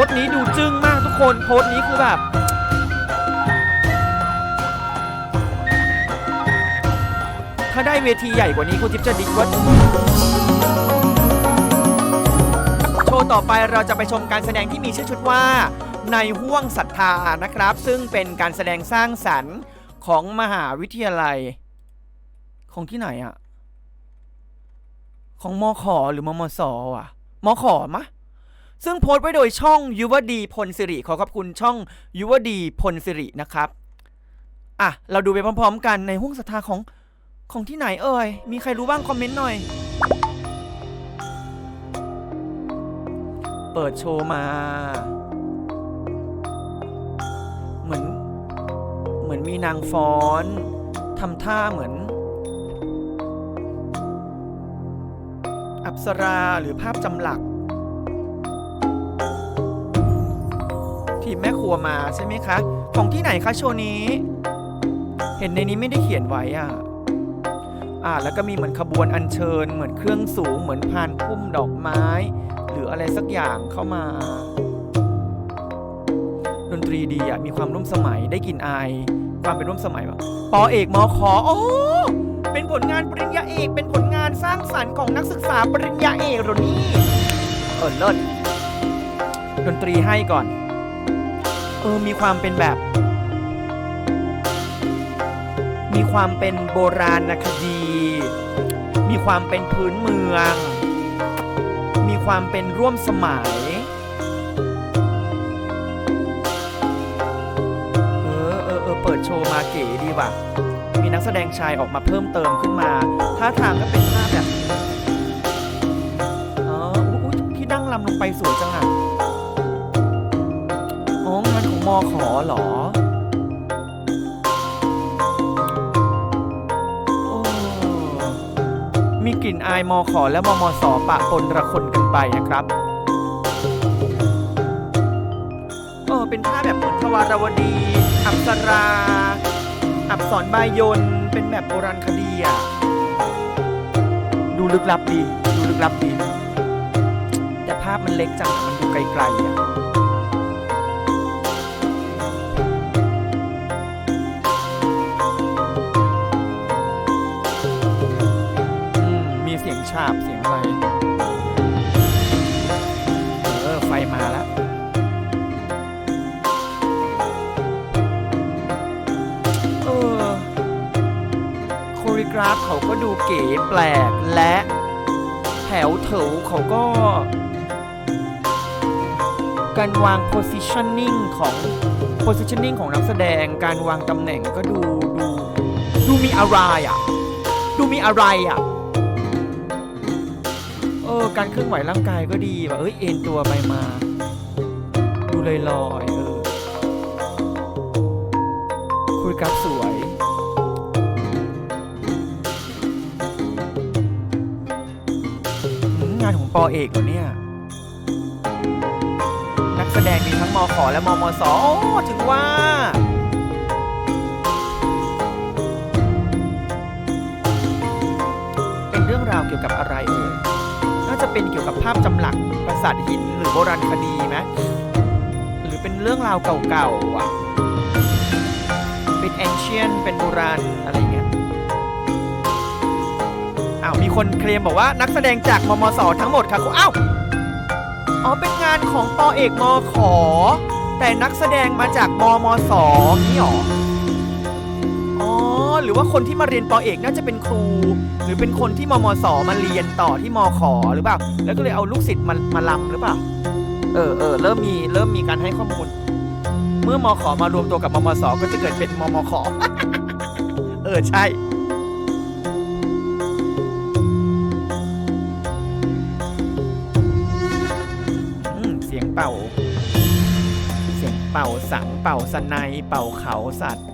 สต์นี้ดูจึ้งมากทุกคนโพสต์นี้คือแบบถ้าได้เวทีใหญ่กว่านี้คุณจิ๊บจะดิกว่าโชว์ต่อไปเราจะไปชมการแสดงที่มีชื่อชุดว่า ในห่วงศรัทธานะครับ ซึ่งเป็นการแสดงสร้างสรรค์ของมหาวิทยาลัย ของที่ไหนอะของมขหรือมมสอะมขมะ ซึ่งโพสต์ไว้โดยช่องยุวดีพลสิริขอขอบคุณช่องยุวดีพลสิรินะครับ อะ เราดูไปพร้อมๆ กันในห้วงศรัทธาของของที่ไหนเอ่ย มีใครรู้บ้างคอมเมนต์หน่อย เปิดโชว์มา เหมือน เหมือนมีนางฟ้อนทำท่าเหมือน อัปสราหรือภาพจำหลัก ทีมแม่ครัวมาใช่ไหมคะ ของที่ไหนคะโชว์นี้ เห็นในนี้ไม่ได้เขียนไว้อะอ่าแล้วก็มีเหมือนขบวนอัญเชิญ เหมือนเครื่องสูง เหมือนพานพุ่มดอกไม้ หรืออะไรสักอย่างเข้ามา ดนตรีดีอะมีความร่วมสมัยได้กลิ่นอายความเป็นร่วมสมัยแบบปอเอกมอขอโอ้เป็นผลงานปริญญาเอก เป็นผลงานสร้างสรรค์ของนักศึกษาปริญญาเอกเหรอนี่เออเลิศดนตรีให้ก่อน เออมีความเป็นแบบ มีความเป็นโบราณคดี มีความเป็นพื้นเมือง มีความเป็นร่วมสมัยเออเออเออเปิดโชว์มาเก๋ดีว่ะ มีนักแสดงชายออกมาเพิ่มเติมขึ้นมาท่าทางก็เป็นท่าแบบอ๋อออุ๊ยที่ดั้งลำลงไปสวยจังอะอ๋องานของ มอขอหรอ มีกลิ่นอายมอขอและมอมอสอปะปนระคนกันไปนะครับเออเป็นท่าแบบเหมือนทวารวดี อัปสรา อับสรบายน เป็นแบบโบราณคดีอะ ดูลึกลับดี ดูลึกลับดี แต่ภาพมันเล็กจัง มันดูไกลๆอะ มีเสียงฉาบเสียงอะไร เออ ไฟมาแล้วเออโคริกราฟเขาก็ดูเก๋แปลกและแถวเถวเขาก็ การวาง positioning ของ positioning ของนักแสดงการวางตำแหน่งก็ดูดู ดูมีอะไรอะ ดูมีอะไรอะ ออการเคลื่อนไหวร่างกายก็ดีแบบเอ้ยเอ็นตัวไปมา ดูลอยลอยๆเออคุยกับสวยงานของปอเอกเหรอเนี่ย นักแสดงมีทั้งมอขอและมอมอสอโอ้ถึงว่าเป็นเรื่องราวเกี่ยวกับอะไรเอ่ย จะเป็นเกี่ยวกับภาพจำหลักปราสาทหินหรือโบราณคดีไหมหรือเป็นเรื่องราวเก่าๆอะ เป็นแอนเชียนเป็นโบราณอะไรเงี้ยอ้าวมีคนเคลมบอกว่านักแสดงจากมมสทั้งหมดค่ะคุณอ้าวอ๋อเป็นงานของปอเอกมขอ แต่นักแสดงมาจากมมสนี่หรอ หรือว่าคนที่มาเรียนปอเอกน่าจะเป็นครู หรือเป็นคนที่มมสมาเรียนต่อที่มขอหรือเปล่า แล้วก็เลยเอาลูกศิษย์มามาลำหรือเปล่า เออเออเริ่มมีเริ่มมีการให้ข้อมูล เมื่อมขอมารวมตัวกับมมสก็จะเกิดเป็นมมขเออใช่เสียงเป่า เสียงเป่าสังเป่าสนายเป่าเขาสัตว์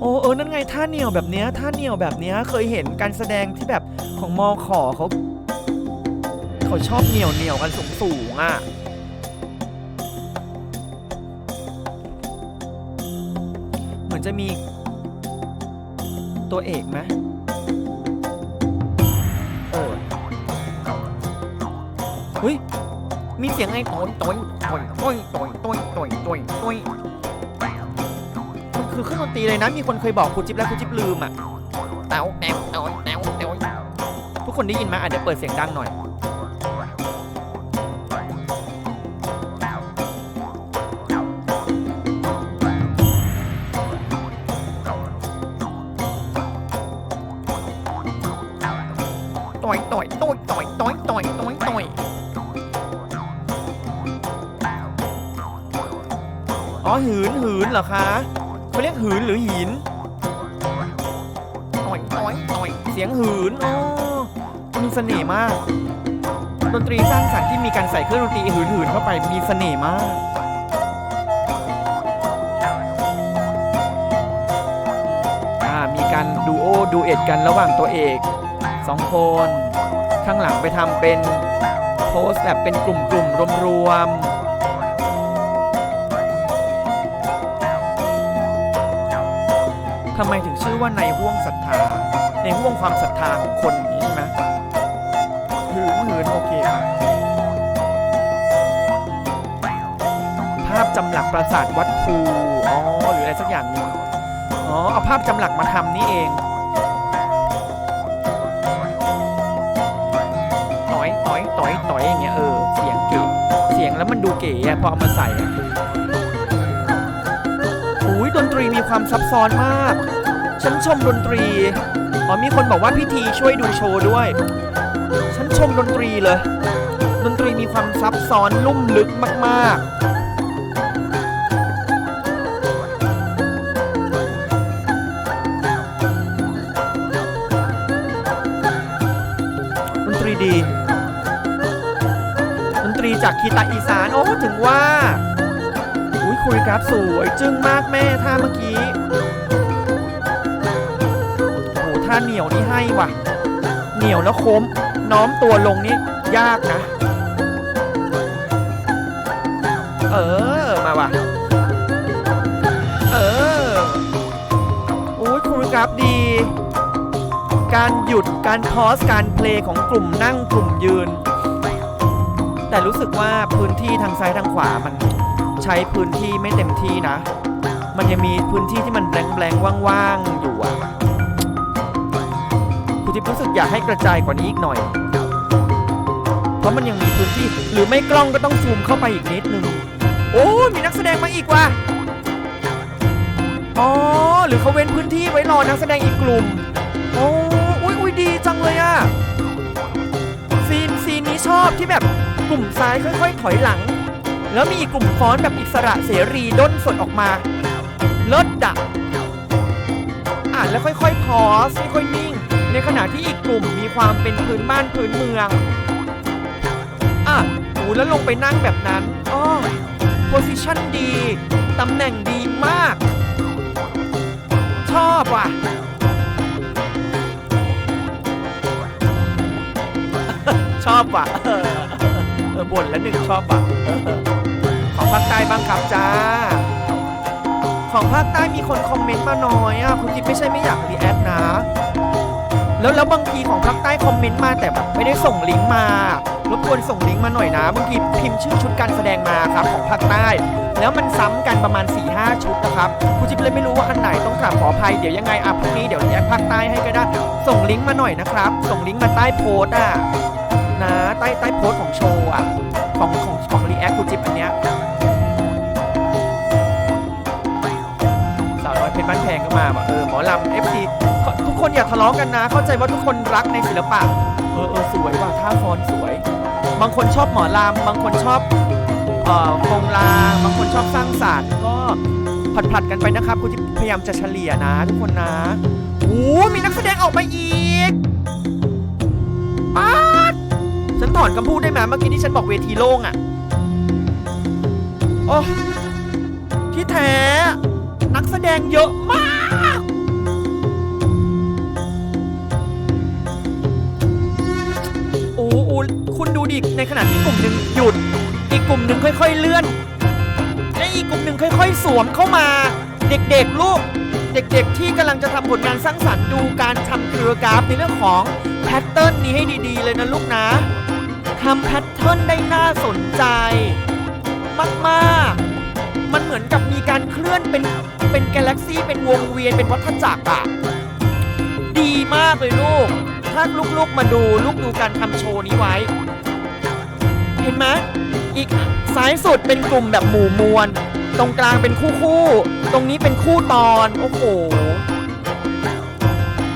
โอ้เออนั่นไงท่าเหนียวแบบเนี้ยท่าเหนียวแบบเนี้ยเคยเห็นการแสดงที่แบบของมอขอเขาเขาชอบเหนียวเหนียวกันสูงสูงอะเหมือนจะมีตัวเอกไหมเออเฮ้ยมีเสียงไงต่อยต่อยต่อยต่อยต่อยต่อยต่อยต่อยต่อย คือเครื่องดนตรีเลยนะมีคนเคยบอกครูจิ๊บแล้วครูจิ๊บลืมอะแต้วแต้วแต้วแต้วแต้วทุกคนได้ยินไหมอะเดี๋ยวเปิดเสียงดังหน่อยต่อยต่อยต่อยต่อยต่อยต่อยต่อยต่อยอ๋อหืนหืนเหรอคะ เขาเรียกหืนหรือหินต่อยต่อยต่อยเสียงหืนอ๋อมีเสน่ห์มาก ดนตรีสร้างสรรค์ที่มีการใส่เครื่องดนตรีหืนหืนเข้าไปมีเสน่ห์มากอ่ามีการดูโอดูเอ็ดกันระหว่างตัวเอกสองคนข้างหลังไปทำเป็นโพสต์แบบเป็นกลุ่มกลุ่มรวมรวมๆ ทำไมถึงชื่อว่าในห่วงศรัทธา ในห่วงความศรัทธาของคนนี้ใช่ไหมหืนหืนโอเคครับภาพจำหลักปราสาทวัดภูอ๋อหรืออะไรสักอย่างหนึงอ๋อเอาภาพจำหลักมาทำนี่เองต่อยต่อยต่อยต่อยอย่างเงี้ยเออเสียงเก๋เสียงแล้วมันดูเก๋อะพอเอามาใส่ รีมีความซับซ้อนมาก ฉันชมดนตรีอ๋อมีคนบอกว่าพิธีช่วยดูโชว์ด้วย ฉันชมดนตรีเลย ดนตรีมีความซับซ้อนลุ่มลึกมากๆ ดนตรีดี ดนตรีจากคีตาอีสาน โอ้ ถึงว่า อุ้ยคุยกราฟสวยจึงมากแม่ท่าเมื่อกี้โอ้ท่าเหนียวนี่ให้ว่ะ เหนียวแล้วโค้มน้อมตัวลงนี่ยากนะ เออ มาว่ะ เออโอ้ยคุยกราฟดี การหยุดการพอสการเพลงของกลุ่มนั่งกลุ่มยืน แต่รู้สึกว่าพื้นที่ทางซ้ายทางขวามัน ใช้พื้นที่ไม่เต็มที่นะ มันยังมีพื้นที่ที่มันแบลงๆว่างๆอยู่อะคุณทิพย์รู้สึกอยากให้กระจายกว่านี้อีกหน่อย เพราะมันยังมีพื้นที่หรือไม่กล้องก็ต้องซูมเข้าไปอีกนิดนึง โอ้ มีนักแสดงมาอีกว่ะ อ๋อ หรือเขาเว้นพื้นที่ไว้รอนักแสดงอีกกลุ่ม โอ้อุ้ยอุ้ยดีจังเลยอะซีนซีนนี้ชอบที่แบบกลุ่มซ้ายค่อย ๆ ถอยหลัง แล้วมีกลุ่มฟ้อนแบบอิสระเสรีด้นสดออกมาเลิศดักอ่านแล้วค่อยๆพอสค่อยๆนิ่ง ในขณะที่อีกกลุ่มมีความเป็นพื้นบ้านพื้นเมือง อะโอ้แล้วลงไปนั่งแบบนั้นอ้อโพสิชันดี ตำแหน่งดีมาก ชอบว่ะชอบว่ะเออบ่นแล้วหนึ่งชอบว่ะ ของภาคใต้บ้างครับจ้า ของภาคใต้มีคนคอมเมนต์มาน้อยอะคุณจิ๊บไม่ใช่ไม่อยากรีแอคนะ แล้วแล้วบางทีของภาคใต้คอมเมนต์มาแต่แบบไม่ได้ส่งลิงก์มารบกวนส่งลิงก์มาหน่อยนะบางทีพิมพ์ชื่อชุดการแสดงมาครับของภาคใต้ แล้วมันซ้ำกันประมาณ4ี่ห้าชุดนะครับคุณจิ๊บเลยไม่รู้ว่าอันไหนต้องกราบขออภัยเดี๋ยวยังไงอะพรุ่งนี้เดี๋ยวแยกภาคใต้ให้ก็ได้ส่งลิงก์มาหน่อยนะครับ ส่งลิงก์มาใต้โพสต์อะนะใต้ใต้โพสต์ของโชว์อะ อย่าทะเลาะกันนะ เข้าใจว่าทุกคนรักในศิลปะ เออเออสวยว่ะท่าฟอนสวย บางคนชอบหมอลำบางคนชอบเอ่อโครงลางบางคนชอบสร้างสรรค์ก็ผัดผัดกันไปนะครับคุณที่พยายามจะเฉลี่ยนะ ทุกคนนะโอ้มีนักแสดงออกมาอีกป๊าดฉันถอนคำพูดได้ไหมเมื่อกี้ที่ฉันบอกเวทีโล่งอะ่ะโอ้ที่แท้นักแสดงเยอะมาก คุณดูดิในขณะที่กลุ่มหนึ่งหยุด อีกกลุ่มหนึ่งค่อย ๆ เลื่อน และอีกกลุ่มหนึ่งค่อย ๆ สวมเข้ามา เด็กๆลูก เด็กๆ ที่กำลังจะทำผลงานสร้างสรรค์ดูการทำเครือกราฟในเรื่องของแพทเทิร์นนี้ให้ดีๆ เลยนะลูกนะทำแพทเทิร์นได้น่าสนใจ มากๆ มันเหมือนกับมีการเคลื่อนเป็นเป็นกาแล็กซี่เป็นวงเวียนเป็นวัฏจักรอะดีมากเลยลูก ถ้าลูกๆมาดูลูกดูการทำโชว์นี้ไว้ เห็นไหมอีกซ้ายสุดเป็นกลุ่มแบบหมู่มวล ตรงกลางเป็นคู่คู่ๆตรงนี้เป็นคู่ตอน โอ้โห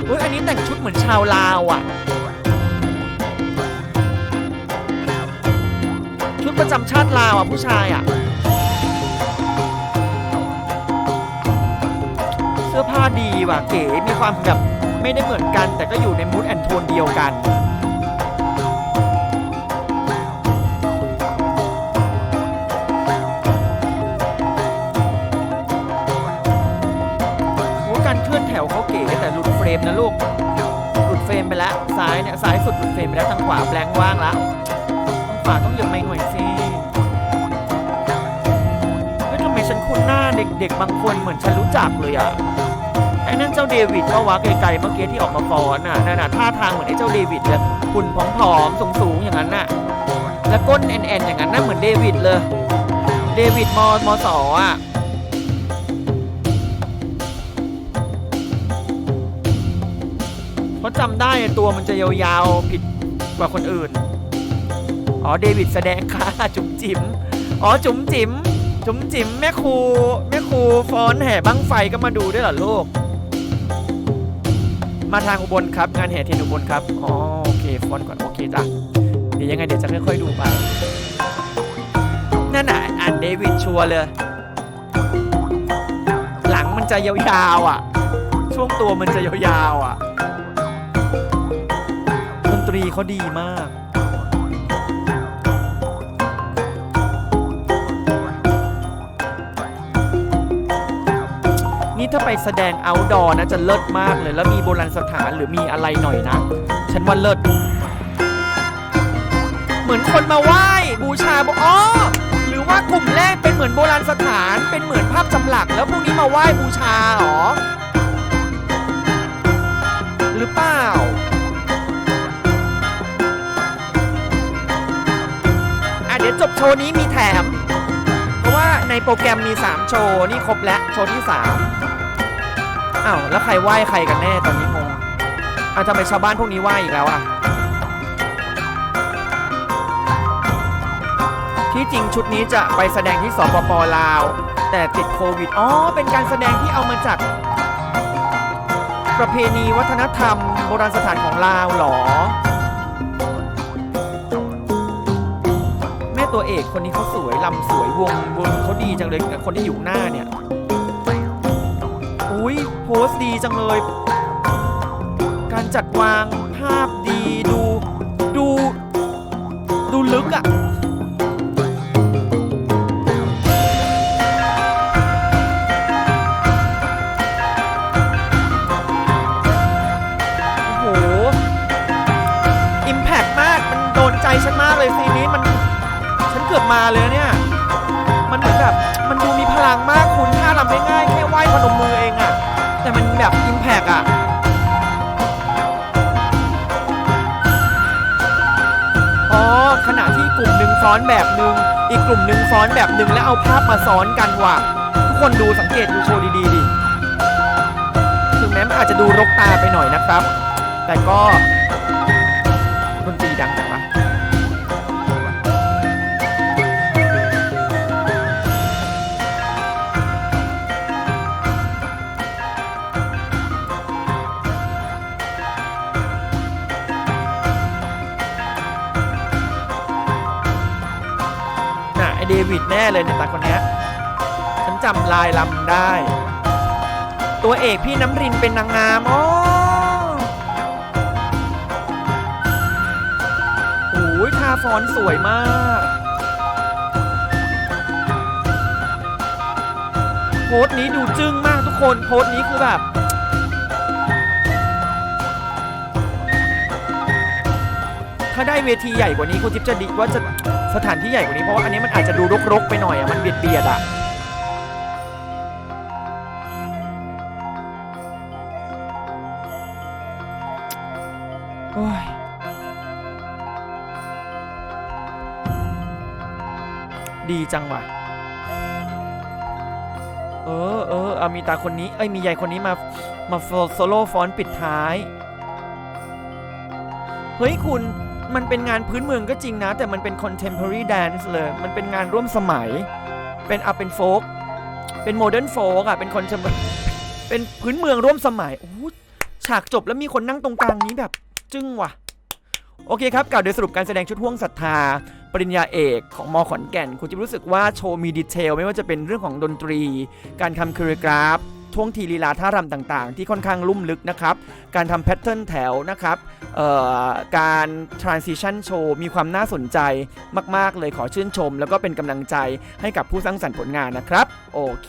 เฮ้ยอันนี้แต่งชุดเหมือนชาวลาวอะชุดประจำชาติลาวอะผู้ชายอะ เสื้อผ้าดีว่ะเก๋มีความแบบ ไม่ได้เหมือนกัน แต่ก็อยู่ในมูดแอนโทนเดียวกันโอ้การเคลื่อนแถวเขาเก๋แต่หลุดเฟรมนะลูก หลุดเฟรมไปแล้วซ้ายเนี่ยซ้ายสุดหลุดเฟรมไปแล้วทางขวาแบงค์ว่างแล้วทางขวาต้องเหยียบไม่หน่อยสิเฮ้ยทำไมฉันคุ้นหน้าเด็กๆบางคนเหมือนฉันรู้จักเลยอะ นั่นเจ้าเดวิดก็วะไกลๆเมื่อกี้ที่ออกมาฟ้อนน่ะนั่นน่ะท่าทางเหมือนไอ้เจ้าเดวิดเลยหุ่นผอมๆสูงๆอย่างนั้นน่ะแล้วก้นแอนๆอย่างนั้นน่ะเหมือนเดวิดเลย เดวิดมอมอสออะเพราะจำได้ตัวมันจะยาวๆผิดกว่าคนอื่น อ๋อเดวิดแสดงค่ะจุ๋มจิ๋มอ๋อจุ๋มจิ๋มจุ๋มจิ๋มแม่ครูแม่ครูฟ้อนแห่บั้งไฟก็มาดูด้วยเหรอลูก มาทางอุบลครับ งานแห่เทียนอุบลครับอ๋อโอเคฟอนก่อนโอเคจ้ะเดี๋ยวยังไงเดี๋ยวจะค่อยๆดูไปนั่นน่ะอ่านเดวิดชัวร์เลย หลังมันจะยาวๆอะ ช่วงตัวมันจะยาวๆอะดนตรีเขาดีมาก ไปแสดง outdoor นะจะเลิศมากเลย แล้วมีโบราณสถานหรือมีอะไรหน่อยนะ ฉันว่าเลิศ เหมือนคนมาไหว้บูชาบอกอ๋อหรือว่ากลุ่มแรกเป็นเหมือนโบราณสถาน เป็นเหมือนภาพจำหลัก แล้วพวกนี้มาไหว้บูชาหรอ หรือเปล่าอะเดี๋ยวจบโชว์นี้มีแถม เพราะว่าในโปรแกรมมี 3 โชว์ นี่ครบแล้ว โชว์ที่ 3 อ้าวแล้วใครไหว้ใครกันแน่ตอนนี้งงอ้าวทำไมชาวบ้านพวกนี้ไหว้อีกแล้วอะ ที่จริงชุดนี้จะไปแสดงที่สปปลาว แต่ติดโควิด อ๋อ เป็นการแสดงที่เอามาจาก ประเพณีวัฒนธรรมโบราณสถานของลาวหรอ แม่ตัวเอกคนนี้เขาสวยลำสวยวงวงเขาดีจังเลยคนที่อยู่หน้าเนี่ย อุ้ยโพสต์ดีจังเลย การจัดวางภาพดีดู ดู ดูลึกอะ่ะโอ้โหอิมแพกมากมันโดนใจฉันมากเลยซีนนี้มันฉันเกือบมาเลยนะเนี่ย มันเหมือนแบบ มันดูมีพลังมากคุณท่าทำง่ายๆแค่ไหว้พนมมือเองอะ แบบอิมแพกอะอ๋อขณะที่กลุ่มหนึ่งฟ้อนแบบหนึ่งอีกกลุ่มหนึ่งฟ้อนแบบหนึ่งแล้วเอาภาพมาซ้อนกันว่ะ ทุกคนดูสังเกตดูโชว์ดีๆดิถึงแม้มันอาจจะดูรกตาไปหน่อยนะครับ แต่ก็ดนตรีดัง จำลายลำได้ ตัวเอกพี่น้ำรินเป็นนางงามอ๋อโอ้ยทาฟอนสวยมากโพสนี้ดูจึ้งมากทุกคนโพสนี้คือแบบถ้าได้เวทีใหญ่กว่านี้คุณจิ๊บจะดีว่าจะสถานที่ใหญ่กว่านี้เพราะว่าอันนี้มันอาจจะดูรกๆไปหน่อยอะมันเบียดเบียดๆอะ ดีจังว่ะ เออเออเอามีตาคนนี้ เอ้ย มียายคนนี้มา มาโซโล่ฟอนปิดท้าย เฮ้ยคุณ มันเป็นงานพื้นเมืองก็จริงนะ แต่มันเป็น contemporary dance เลย มันเป็นงานร่วมสมัย เป็นอาเป็นโฟก เป็นโมเดิร์นโฟกอะเป็นคอนเทมเป็นพื้นเมืองร่วมสมัย โอ้ฉากจบแล้วมีคนนั่งตรงกลางนี้แบบ จึ้งว่ะ โอเคครับกล่าวโดยสรุปการแสดงชุดห่วงศรัทธา ปริญญาเอกของมอขอนแก่น คุณจะรู้สึกว่าโชว์มีดีเทล ไม่ว่าจะเป็นเรื่องของดนตรี การทำค o ร e กราฟท่วงทีลีลาท่ารำต่างๆ ที่ค่อนข้างลุ่มลึกนะครับ การทำแพทเทิร์นแถวนะครับการ transition show มีความน่าสนใจมาก ๆ เลยขอชื่นชม แล้วก็เป็นกำลังใจให้กับผู้สร้างสรรค์ผลงานนะครับ โอเค